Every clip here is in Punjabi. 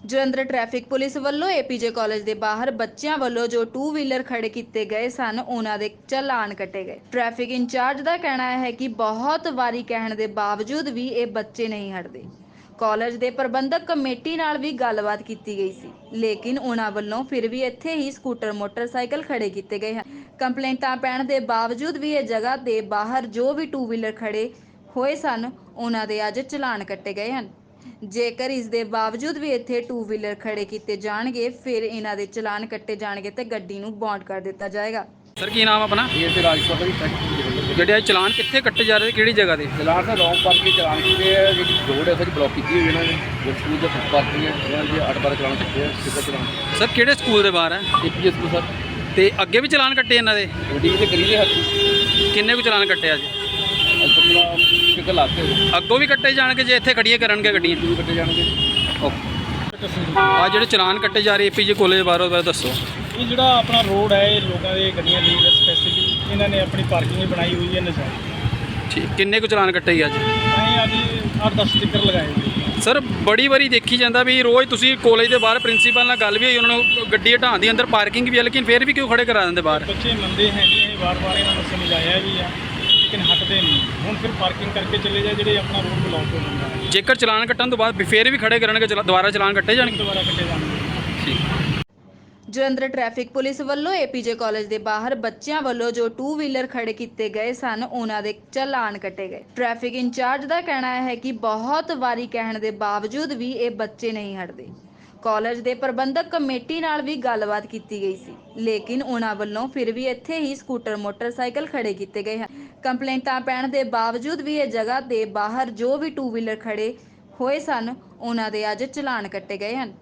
ਜਲੰਧਰ ਟ੍ਰੈਫਿਕ ਪੁਲਿਸ ਵੱਲੋਂ ਏਪੀਜੇ ਕਾਲਜ ਦੇ ਬਾਹਰ ਬੱਚਿਆਂ ਵੱਲੋਂ ਜੋ ਟੂ ਵੀਲਰ ਖੜੇ ਕੀਤੇ ਗਏ ਸਨ, ਉਹਨਾਂ ਦੇ ਚਲਾਨ ਕੱਟੇ ਗਏ। ਟ੍ਰੈਫਿਕ ਇੰਚਾਰਜ ਦਾ ਕਹਿਣਾ ਹੈ ਕਿ ਬਹੁਤ ਵਾਰੀ ਕਹਿਣ ਦੇ ਬਾਵਜੂਦ ਵੀ ਇਹ ਬੱਚੇ ਨਹੀਂ ਹਟਦੇ। ਕਾਲਜ ਦੇ ਪ੍ਰਬੰਧਕ ਕਮੇਟੀ ਨਾਲ ਵੀ ਗੱਲਬਾਤ ਕੀਤੀ ਗਈ ਸੀ, ਲੇਕਿਨ ਉਹਨਾਂ ਵੱਲੋਂ ਫਿਰ ਵੀ ਇੱਥੇ ਹੀ ਸਕੂਟਰ ਮੋਟਰਸਾਈਕਲ ਖੜੇ ਕੀਤੇ ਗਏ ਹਨ। ਕੰਪਲੇਂਟਾਂ ਪੈਣ ਦੇ ਬਾਵਜੂਦ ਵੀ ਇਹ ਜਗ੍ਹਾ ਦੇ ਬਾਹਰ ਜੋ ਵੀ ਟੂ ਵੀਲਰ ਖੜੇ ਹੋਏ ਸਨ, ਉਹਨਾਂ ਦੇ ਅੱਜ ਚਲਾਨ ਕੱਟੇ ਗਏ ਹਨ। ਜੇਕਰ ਇਸ ਦੇ ਬਾਵਜੂਦ ਵੀ ਇੱਥੇ ਟੂ ਵੀਲਰ ਖੜੇ ਕੀਤੇ ਜਾਣਗੇ ਫਿਰ ਇਹਨਾਂ ਦੇ ਚਲਾਨ ਕੱਟੇ ਜਾਣਗੇ ਤੇ ਗੱਡੀ ਨੂੰ ਬੌਂਡ ਕਰ ਦਿੱਤਾ ਜਾਏਗਾ। ਸਰ ਕੀ ਨਾਮ ਆਪਣਾ? ਇਹ ਤੇ ਰਾਜਪੁਰ ਦੀ ਫੈਕਟਰੀ ਜਿਹੜੇ ਅੱਜ ਚਲਾਨ ਕਿੱਥੇ ਕੱਟੇ ਜਾ ਰਹੇ ਕਿਹੜੀ ਜਗ੍ਹਾ ਤੇ ਚਲਾਨ ਦਾ ਰੌਂਗ ਪਾਰਕ ਦੇ ਚਲਾਨ ਕੀਤੇ ਆ ਜਿਹੜੀ ਰੋਡ ਹੈ ਫਿਰ ਬਲੌਕ ਕੀਤੀ ਹੋਈ ਇਹਨਾਂ ਨੇ। ਜੋ ਸਕੂਲ ਦੇ ਫੁੱਟ ਪਾਰਕਿੰਗ ਹੈ ਇਹਨਾਂ ਦੇ ਅੱਠ ਬਾਰਾਂ ਚਲਾਨ ਕੀਤੇ ਆ ਸਿੱਧਾ ਚਲਾਨ। ਸਰ ਕਿਹੜੇ ਸਕੂਲ ਦੇ ਬਾਹਰ ਹੈ ਏਪੀਐਸ ਨੂੰ ਸਰ ਤੇ ਅੱਗੇ ਵੀ ਚਲਾਨ ਕੱਟੇ ਇਹਨਾਂ ਦੇ? ਗੱਡੀ ਤੇ ਕਰੀ ਦੇ ਹੱਥੀ। ਕਿੰਨੇ ਕੁ ਚਲਾਨ ਕੱਟੇ ਅੱਜ? ਅੱਗੋਂ ਵੀ ਕੱਟੇ ਜਾਣਗੇ ਜੇ ਇੱਥੇ ਖੜੀਆਂ ਕਰਨਗੇ ਗੱਡੀਆਂ। ਦੂਰ ਕੱਟੇ ਜਾਣਗੇ। ਆ ਜਿਹੜੇ ਚਲਾਨ ਕੱਟੇ ਜਾ ਰਹੇ ਏਪੀਜੇ ਕਾਲਜ ਬਾਹਰੋਂ ਬਾਰੇ ਦੱਸੋ। ਇਹ ਜਿਹੜਾ ਆਪਣਾ ਰੋਡ ਹੈ ਇਹ ਲੋਕਾਂ ਦੇ ਗੱਡੀਆਂ ਲਈ ਸਪੈਸੀਫਿਕ ਇਹਨਾਂ ਨੇ ਆਪਣੀ ਪਾਰਕਿੰਗ ਹੀ ਬਣਾਈ ਹੋਈ ਹੈ ਨਜਾਇਜ਼ ਠੀਕ ਕਿੰਨੇ ਕੁ ਚਲਾਨ ਕੱਟੇ ਜੀ ਅੱਜ? ਅਸੀਂ ਅੱਜ 8-10 ਸਟicker ਲਗਾਏ ਹੋਏ ਸਰ ਬੜੀ ਵਾਰੀ ਦੇਖੀ ਜਾਂਦਾ ਵੀ ਰੋਜ਼ ਤੁਸੀਂ ਕਾਲਜ ਦੇ ਬਾਹਰ ਪ੍ਰਿੰਸੀਪਲ ਨਾਲ ਗੱਲ ਵੀ ਹੋਈ ਉਹਨਾਂ ਨੂੰ ਗੱਡੀ ਹਟਾਉਣ ਦੀ ਅੰਦਰ ਪਾਰਕਿੰਗ ਵੀ ਹੈ ਲੇਕਿਨ ਫਿਰ ਵੀ ਕਿਉਂ ਖੜੇ ਕਰਾ ਦਿੰਦੇ ਬਾਹਰ? ਬੱਚੇ ਮੰਨਦੇ ਹੈ ਨਹੀਂ ਅਸੀਂ ਵਾਰ-ਵਾਰ ਇਹਨਾਂ ਨੂੰ ਸਮਝਾਇਆ ਵੀ ਆ। ਲੇਕਿਨ ਹਟਦੇ ਨਹੀਂ। ਹੁਣ ਫਿਰ ਪਾਰਕਿੰਗ ਕਰਕੇ ਚਲੇ ਜਾ ਜਿਹੜੇ ਆਪਣਾ ਰੋਡ ਬਲੌਕ ਹੋ ਜਾਂਦਾ ਹੈ। ਜੇਕਰ ਚਲਾਨ ਕੱਟਣ ਤੋਂ ਬਾਅਦ ਫਿਰ ਵੀ ਖੜੇ ਕਰਨਗੇ ਚਲਾ- ਦੁਬਾਰਾ ਚਲਾਨ ਕੱਟੇ ਜਾਣਗੇ? ਦੁਬਾਰਾ ਕੱਟੇ ਜਾਣਗੇ। ਠੀਕ। ਜਲੰਧਰ ਟ੍ਰੈਫਿਕ ਪੁਲਿਸ ਵੱਲੋਂ ਏਪੀਜੇ ਕਾਲਜ ਦੇ ਬਾਹਰ ਬੱਚਿਆਂ ਵੱਲੋਂ ਜੋ ਟੂ ਵੀਲਰ ਖੜੇ ਕੀਤੇ ਗਏ ਸਨ ਉਹਨਾਂ ਦੇ ਚਲਾਨ ਕੱਟੇ ਗਏ। ਟ੍ਰੈਫਿਕ ਇੰਚਾਰਜ ਦਾ ਕਹਿਣਾ ਹੈ ਕਿ ਬਹੁਤ ਵਾਰੀ ਕਹਿਣ ਦੇ ਬਾਵਜੂਦ ਵੀ ਇਹ ਬੱਚੇ ਨਹੀਂ ਹਟਦੇ। ਕਾਲਜ ਦੇ ਪ੍ਰਬੰਧਕ ਕਮੇਟੀ ਨਾਲ ਵੀ ਗੱਲਬਾਤ ਕੀਤੀ ਗਈ ਸੀ। ਲੇਕਿਨ ਉਹਨਾਂ ਵੱਲੋਂ ਫਿਰ ਵੀ ਇੱਥੇ ਹੀ ਸਕੂਟਰ, ਮੋਟਰਸਾਈਕਲ ਖੜੇ ਕੀਤੇ ਗਏ ਹਨ। ਕੰਪਲੇਂਟਾਂ ਪੈਣ ਦੇ ਬਾਵਜੂਦ ਵੀ ਇਹ ਜਗ੍ਹਾ ਦੇ ਬਾਹਰ ਜੋ ਵੀ ਟੂ ਵੀਲਰ ਖੜੇ ਹੋਏ ਸਨ, ਉਹਨਾਂ ਦੇ ਅੱਜ ਚਲਾਨ ਕੱਟੇ ਗਏ ਹਨ।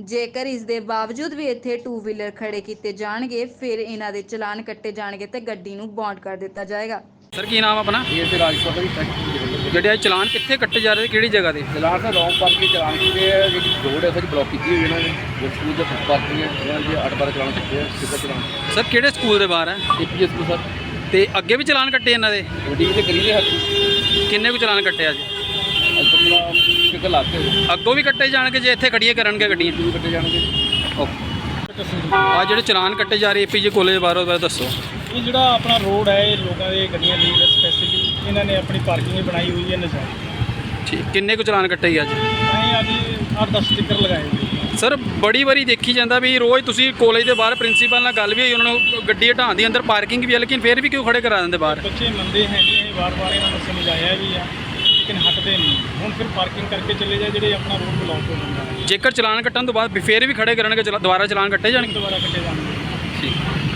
ਜੇਕਰ ਇਸ ਦੇ ਬਾਵਜੂਦ ਵੀ ਇੱਥੇ ਟੂ ਵੀਲਰ ਖੜੇ ਕੀਤੇ ਜਾਣਗੇ, ਫਿਰ ਇਹਨਾਂ ਦੇ ਚਲਾਨ ਕੱਟੇ ਜਾਣਗੇ ਤੇ ਗੱਡੀ ਨੂੰ ਬੌਂਡ ਕਰ ਦਿੱਤਾ ਜਾਏਗਾ। ਸਰ ਕੀ ਨਾਮ ਆਪਣਾ? ਇਹ ਤੇ ਰਾਜਪੁਰ ਦੀ ਫੈਕਟਰੀ ਜਿਹੜੇ ਅੱਜ ਚਲਾਨ ਕਿੱਥੇ ਕੱਟੇ ਜਾ ਰਹੇ ਕਿਹੜੀ ਜਗ੍ਹਾ ਤੇ? ਚਲਾਨ ਦਾ ਰੌਂਗ ਪਾਰਕ ਦੇ ਚਲਾਨ ਕੀਤੇ ਆ ਜਿਹੜੀ ਰੋਡ ਹੈ ਫਿਰ ਬਲੌਕ ਕੀਤੀ ਹੋਈ ਇਹਨਾਂ ਨੇ। ਜੋ ਸਕੂਲ ਦੇ ਫੁੱਟ ਪਾਰਕਿੰਗ ਹੈ ਇਹਨਾਂ ਦੇ ਅੱਠ ਬਾਰਾਂ ਚਲਾਨ ਕੀਤੇ ਆ ਸਿੱਧਾ ਚਲਾਨ। ਸਰ ਕਿਹੜੇ ਸਕੂਲ ਦੇ ਬਾਹਰ ਹੈ? ਏਪੀਐਸ ਨੂੰ ਸਰ। ਤੇ ਅੱਗੇ ਵੀ ਚਲਾਨ ਕੱਟੇ ਇਹਨਾਂ ਦੇ? ਗੱਡੀ ਤੇ ਕਰੀ ਦੇ ਹੱਥੀ ਕਿੰਨੇ ਕੁ ਚਲਾਨ ਕੱਟੇ ਅੱਜ ਲਾਤੇ ਹੋਏ ਅੱਗੋਂ ਵੀ ਕੱਟੇ ਜਾਣਗੇ ਜੇ ਇੱਥੇ ਖੜੀਆਂ ਕਰਨਗੇ ਗੱਡੀਆਂ। ਦੂਰ ਕੱਟੇ ਜਾਣਗੇ। ਆ ਜਿਹੜੇ ਚਲਾਨ ਕੱਟੇ ਜਾ ਰਹੇ ਏਪੀਜੇ ਕਾਲਜ ਬਾਹਰੋਂ ਬਾਰੇ ਦੱਸੋ। ਇਹ ਜਿਹੜਾ ਆਪਣਾ ਰੋਡ ਹੈ ਇਹ ਲੋਕਾਂ ਦੇ ਗੱਡੀਆਂ ਲਈ ਸਪੈਸੀਫਿਕ ਇਹਨਾਂ ਨੇ ਆਪਣੀ ਪਾਰਕਿੰਗ ਬਣਾਈ ਹੋਈ ਹੈ ਨਜਾਇਜ਼ ਠੀਕ ਕਿੰਨੇ ਕੁ ਚਲਾਨ ਕੱਟੇ ਜੀ ਅੱਜ? ਅਸੀਂ ਅੱਜ 8-10 ਸਟicker ਲਗਾਏ ਹੋਏ ਸਰ ਬੜੀ ਵਾਰੀ ਦੇਖੀ ਜਾਂਦਾ ਵੀ ਰੋਜ਼ ਤੁਸੀਂ ਕਾਲਜ ਦੇ ਬਾਹਰ ਪ੍ਰਿੰਸੀਪਲ ਨਾਲ ਗੱਲ ਵੀ ਹੋਈ ਉਹਨਾਂ ਨੂੰ ਗੱਡੀ ਹਟਾਉਣ ਦੀ ਅੰਦਰ ਪਾਰਕਿੰਗ ਵੀ ਹੈ ਲੇਕਿਨ ਫਿਰ ਵੀ ਕਿਉਂ ਖੜੇ ਕਰਾ ਦਿੰਦੇ ਬਾਹਰ? ਬੱਚੇ ਮੰਨਦੇ ਹੈ ਨਹੀਂ ਅਸੀਂ ਵਾਰ-ਵਾਰ ਇਹਨਾਂ ਨੂੰ ਸਮਝਾਇਆ ਵੀ ਆ। ਲੇਕਿਨ ਹਟਦੇ ਨਹੀਂ। ਹੁਣ ਫਿਰ ਪਾਰਕਿੰਗ ਕਰਕੇ ਚਲੇ ਜਾ ਜਿਹੜੇ ਆਪਣਾ ਰੋਡ ਬਲੌਕ ਹੋ ਜਾਂਦਾ ਹੈ। ਜੇਕਰ ਚਲਾਨ ਕੱਟਣ ਤੋਂ ਬਾਅਦ ਫਿਰ ਵੀ ਖੜੇ ਕਰਨਗੇ ਚਲਾ- ਦੁਬਾਰਾ ਚਲਾਨ ਕੱਟੇ ਜਾਣਗੇ? ਦੁਬਾਰਾ ਕੱਟੇ ਜਾਣਗੇ।